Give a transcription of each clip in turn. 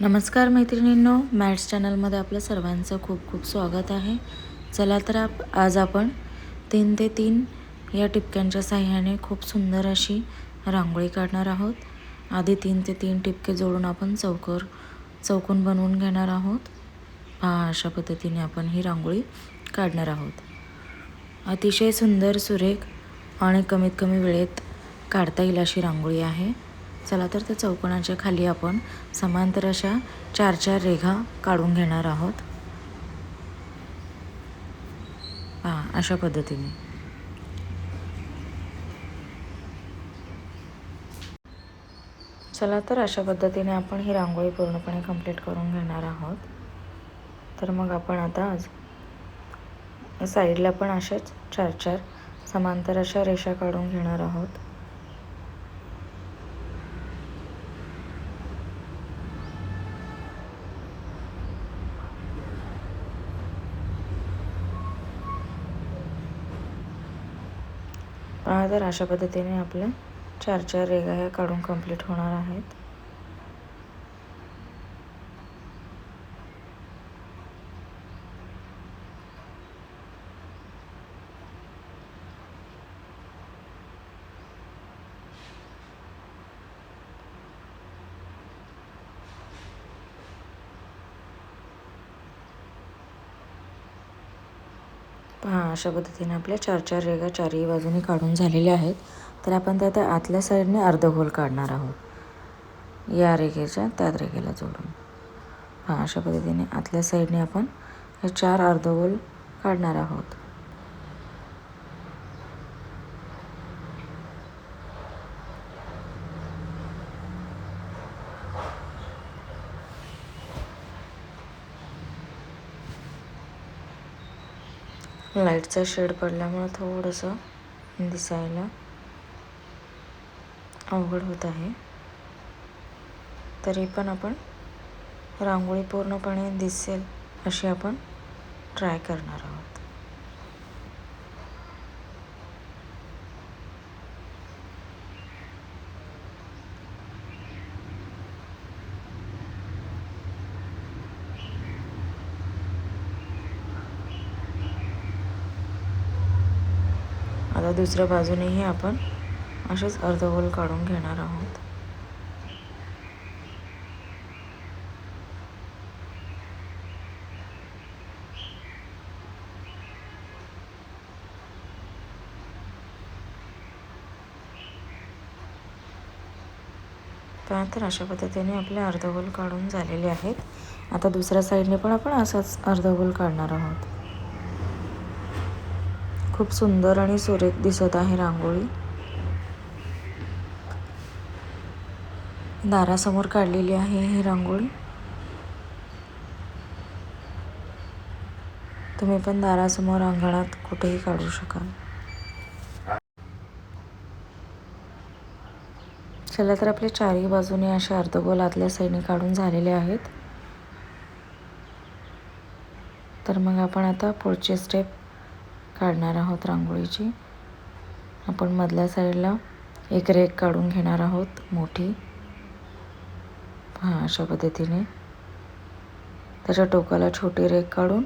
नमस्कार मैत्रिणींनो मॅट्स चॅनलमध्ये आपलं सर्वांचं खूप खूप स्वागत आहे. चला तर आप आज आपण तीन ते तीन या टिपक्यांच्या साह्याने खूप सुंदर अशी रांगोळी काढणार आहोत. आधी तीन ते तीन टिपके जोडून आपण चौकर चौकोन बनवून घेणार आहोत. पहा अशा पद्धतीने आपण ही रांगोळी काढणार आहोत. अतिशय सुंदर सुरेख आणि कमीत कमी वेळेत काढता येईल अशी रांगोळी आहे. चला तर त्या चौकोनाच्या खाली आपण समांतर अशा चार चार रेघा काढून घेणार आहोत. हां अशा पद्धतीने. चला तर अशा पद्धतीने आपण ही रांगोळी पूर्णपणे कंप्लीट करून घेणार आहोत. तर मग आपण आता आज साईडला पण अशाच चार चार समांतर अशा रेषा काढून घेणार आहोत. पहा तर अशा पद्धतीने आपल्या चार चार रेगा ह्या काढून कंप्लीट होणार आहेत. पहा अशा पद्धतीने आपल्या चार चार रेगा चारही बाजूने काढून झालेल्या आहेत. तर आपण त्या त्या आतल्या साईडने अर्धगोल काढणार आहोत. या रेघेच्या त्या रेघेला जोडून. हां अशा पद्धतीने आतल्या साईडने आपण हे चार अर्धगोल काढणार आहोत. लाईटचा शेड पडल्यामुळं थोडंसं दिसायला अवघड होत आहे. तरी पण आपण रांगोळी पूर्णपणे दिसेल अशी आपण ट्राय करणार आहोत. आता दुसऱ्या बाजूनेही आपण असेच अर्धगोल काढून घेणार आहोत. तर अशा पद्धतीने आपले अर्धगोल काढून झालेले आहेत. आता दुसऱ्या साईडने पण आपण असंच अर्धगोल काढणार आहोत. खूप सुंदर आणि सुरेख दिसत आहे रांगोळी. दारासमोर काढलेली आहे ही रांगोळी. तुम्ही पण दारासमोर अंगणात कुठेही काढू शकाल. चला तर आपले चारही बाजूने असे अर्धगोल आतल्या साईडने काढून झालेले आहेत. तर मग आपण आता पुढचे स्टेप काढणार आहोत रांगोळीची. आपण मधल्या साईडला एक रेख काढून घेणार आहोत मोठी. हां अशा पद्धतीने. त्याच्या टोकाला छोटी रेख काढून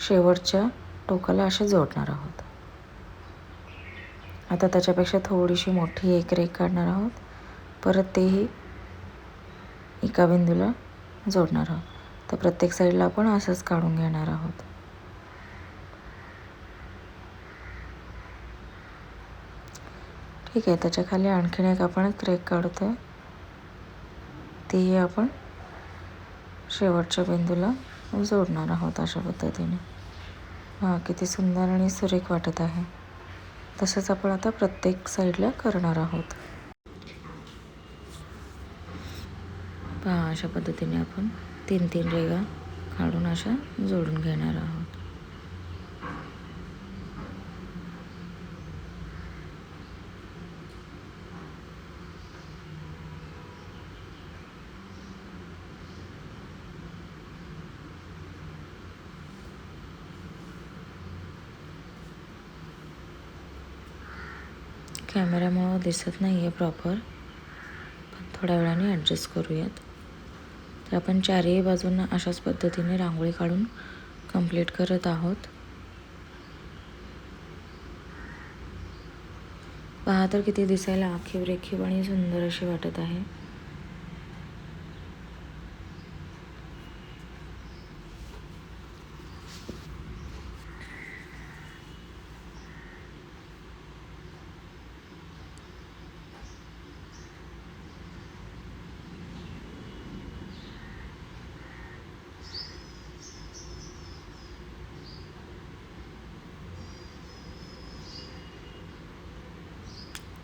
शेवटच्या टोकाला असे जोडणार आहोत. आता त्याच्यापेक्षा थोडीशी मोठी एक रेख काढणार आहोत. परत तेही एका बिंदूला जोडणार आहोत. तर प्रत्येक साईडला आपण असंच काढून घेणार आहोत. ठीक आहे त्याच्याखाली आणखीन एक आपण क्रेक काढतो आहे तीही आपण शेवटच्या बिंदूला जोडणार आहोत अशा पद्धतीने. हां किती सुंदर आणि सुरेख वाटत आहे. तसंच आपण आता प्रत्येक साईडला करणार आहोत. पहा अशा पद्धतीने आपण तीन तीन रेगा काढून अशा जोडून घेणार आहोत. कॅमेऱ्यामुळं दिसत नाही आहे प्रॉपर पण थोड्या वेळाने ॲडजस्ट करूयात. तर आपण चारही बाजूंना अशाच पद्धतीने रांगोळी काढून कंप्लीट करत आहोत. पहा तर किती दिसायला आखीव रेखीव आणि सुंदर अशी वाटत आहे.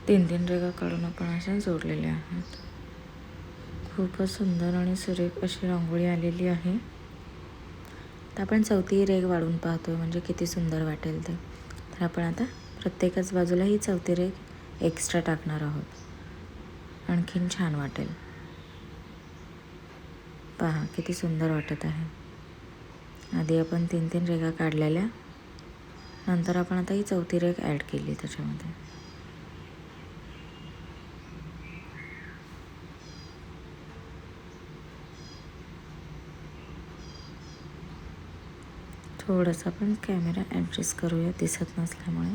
तीन तीन रेगा काढून आपण अशा जोडलेल्या आहेत. खूपच सुंदर आणि सुरेख अशी रांगोळी आलेली आहे. तर आपण चौथी रेग वाढून पाहतोय म्हणजे किती सुंदर वाटेल ते. तर आपण आता प्रत्येकच बाजूला ही चौथी रेग एक्स्ट्रा टाकणार आहोत. आणखीन छान वाटेल. पहा किती सुंदर वाटत आहे. आधी आपण तीन तीन रेगा काढलेल्या नंतर आपण आता ही चौथी रेग ॲड केली त्याच्यामध्ये. थोडासा आपण कॅमेरा ॲडजस्ट करूया दिसत नसल्यामुळे.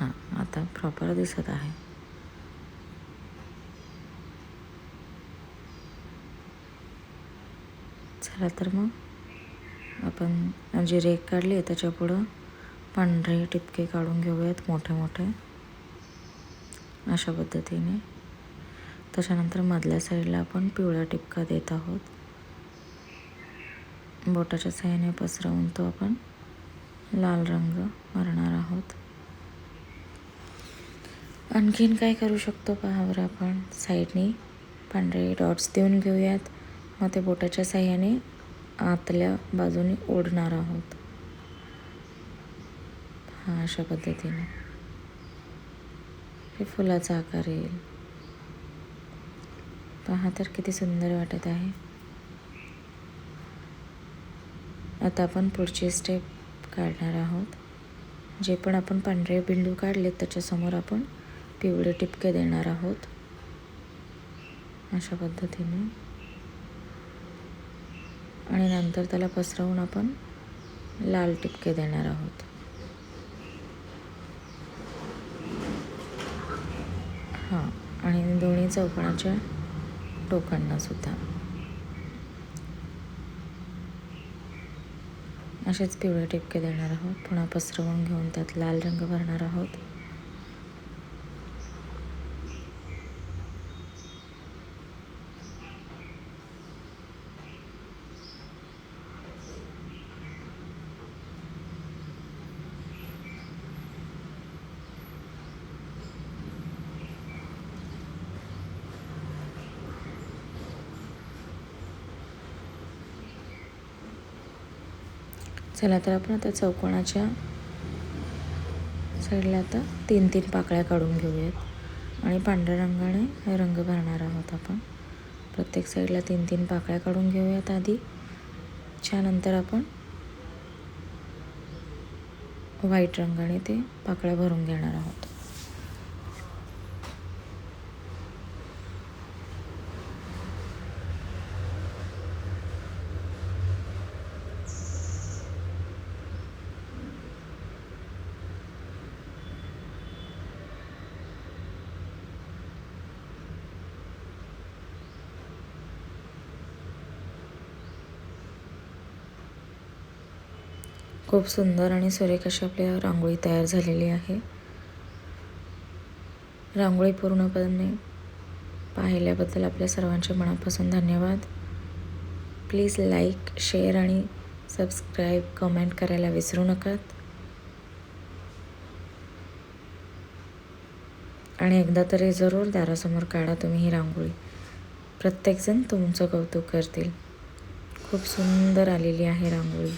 हां आता प्रॉपर दिसत आहे. चला तर मग आपण जी रेक काढली आहे त्याच्या पुढं पांढरे टिपके काढून घेऊयात मोठे मोठे. अशा पद्धतीने. त्याच्यानंतर मधल्या साईडला आपण पिवळा टिपका देत आहोत. बोटाच्या सहाय्याने पसरवून तो आपण लाल रंग मारणार आहोत. आणखीन काय करू शकतो पहावर आपण? साईडने पांढरे डॉट्स देऊन घेऊयात. मग ते बोटाच्या साह्याने आतल्या बाजूने ओढणार आहोत. हा अशा पद्धतीने. हे फुलाचा आकार येईल. पहा तर किती सुंदर वाटत आहे. आता आपण पुढची स्टेप काढणार आहोत. जे पण आपण पांढरे बिंदू काढले त्याच्यासमोर आपण पिवळे टिपके देणार आहोत. अशा पद्धतीने. आणि नंतर त्याला पसरवून आपण लाल टिपके देणार आहोत. हां आणि दोन्ही चौकणाच्या टोकांना असेच पिवळे टिपके देणार आहोत. पुन्हा पसरवून घेऊन त्यात लाल रंग भरणार आहोत. चला तर आपण आता चौकोनाच्या साईडला आता तीन तीन पाकळ्या काढून घेऊयात. आणि पांढऱ्या रंगाने रंग भरणार आहोत आपण. प्रत्येक साईडला तीन तीन पाकळ्या काढून घेऊयात आधी. त्यानंतर आपण व्हाईट रंगाने ते पाकळ्या भरून घेणार आहोत. खूप सुंदर आणि सुरेख अशी आपल्या रांगोळी तयार झालेली आहे. रांगोळी पूर्णपणे पाहिल्याबद्दल आपल्या सर्वांचे मनापासून धन्यवाद. प्लीज लाईक शेअर आणि सबस्क्राईब कमेंट करायला विसरू नकात. आणि एकदा तरी जरूर दारासमोर काढा तुम्ही ही रांगोळी. प्रत्येकजण तुमचं कौतुक करतील. खूप सुंदर आलेली आहे रांगोळी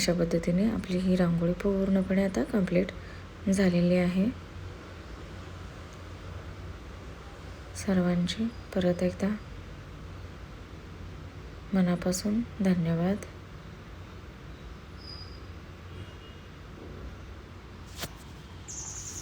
अशा पद्धतीने आपली ही रांगोळी पूर्णपणे आता कंप्लीट झालेली आहे. सर्वांची परत एकदा मनापासून धन्यवाद.